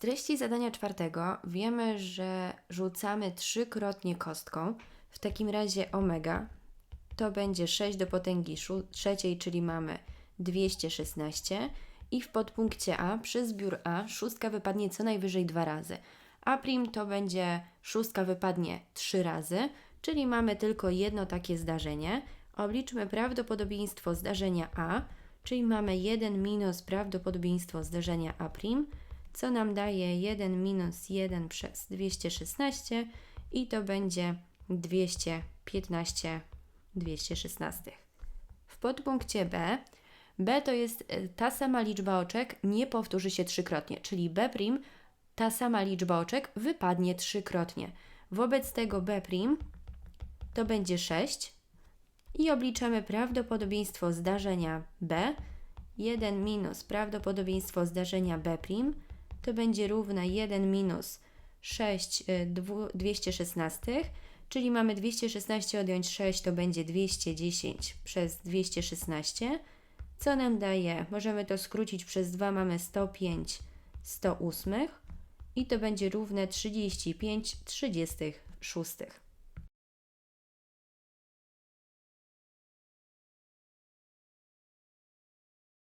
treści zadania czwartego wiemy, że rzucamy trzykrotnie kostką. W takim razie omega to będzie 6 do potęgi trzeciej, czyli mamy 216. I w podpunkcie A przy zbiór A szóstka wypadnie co najwyżej dwa razy. A prim to będzie szóstka wypadnie trzy razy, czyli mamy tylko jedno takie zdarzenie. Obliczmy prawdopodobieństwo zdarzenia A, czyli mamy 1 minus prawdopodobieństwo zdarzenia A co nam daje 1 minus 1 przez 216 i to będzie 215 216. W podpunkcie B B to jest e, ta sama liczba oczek, nie powtórzy się trzykrotnie, czyli B' ta sama liczba oczek wypadnie trzykrotnie. Wobec tego B' to będzie 6 i obliczamy prawdopodobieństwo zdarzenia B. 1 minus prawdopodobieństwo zdarzenia B' to będzie równe 1 minus 6 y, dwu- 216, czyli mamy 216 odjąć 6 to będzie 210 przez 216, co nam daje, możemy to skrócić przez 2, mamy 105 108 i to będzie równe 35 36.